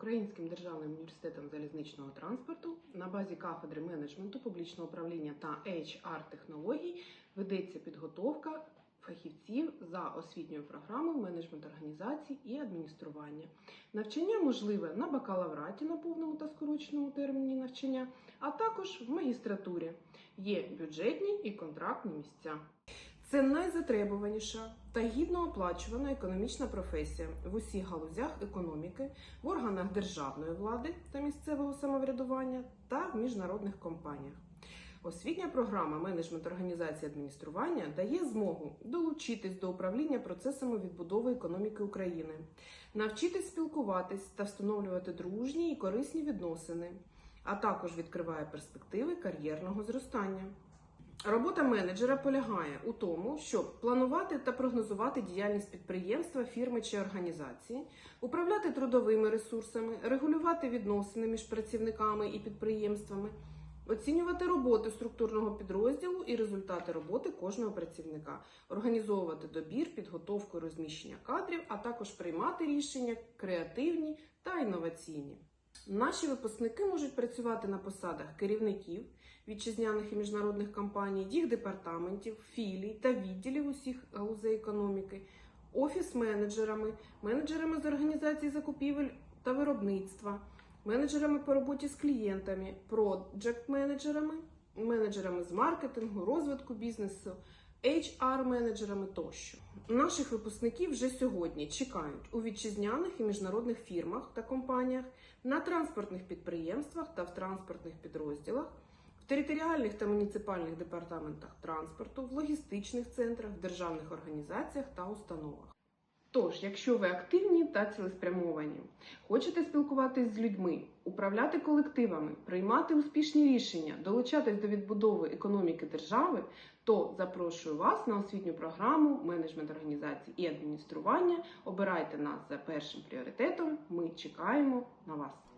Українським державним університетом залізничного транспорту на базі кафедри менеджменту публічного управління та HR технологій ведеться підготовка фахівців за освітньою програмою менеджмент організацій і адміністрування. Навчання можливе на бакалавраті на повному та скороченому терміні навчання, а також в магістратурі. Є бюджетні і контрактні місця. Це найзатребуваніша та гідно оплачувана економічна професія в усіх галузях економіки, в органах державної влади та місцевого самоврядування та в міжнародних компаніях. Освітня програма менеджмент організації адміністрування дає змогу долучитись до управління процесами відбудови економіки України, навчитись спілкуватись та встановлювати дружні і корисні відносини, а також відкриває перспективи кар'єрного зростання. Робота менеджера полягає у тому, щоб планувати та прогнозувати діяльність підприємства, фірми чи організації, управляти трудовими ресурсами, регулювати відносини між працівниками і підприємствами, оцінювати роботу структурного підрозділу і результати роботи кожного працівника, організовувати добір, підготовку і розміщення кадрів, а також приймати рішення креативні та інноваційні. Наші випускники можуть працювати на посадах керівників вітчизняних і міжнародних компаній, їх департаментів, філій та відділів усіх галузей економіки, офіс-менеджерами, менеджерами з організації закупівель та виробництва, менеджерами по роботі з клієнтами, проджект-менеджерами, менеджерами з маркетингу, розвитку бізнесу. HR-менеджерами тощо наших випускників вже сьогодні чекають у вітчизняних і міжнародних фірмах та компаніях, на транспортних підприємствах та в транспортних підрозділах, в територіальних та муніципальних департаментах транспорту, в логістичних центрах, в державних організаціях та установах. Тож, якщо ви активні та цілеспрямовані, хочете спілкуватись з людьми, управляти колективами, приймати успішні рішення, долучатись до відбудови економіки держави, то запрошую вас на освітню програму менеджмент організації і адміністрування. Обирайте нас за першим пріоритетом. Ми чекаємо на вас.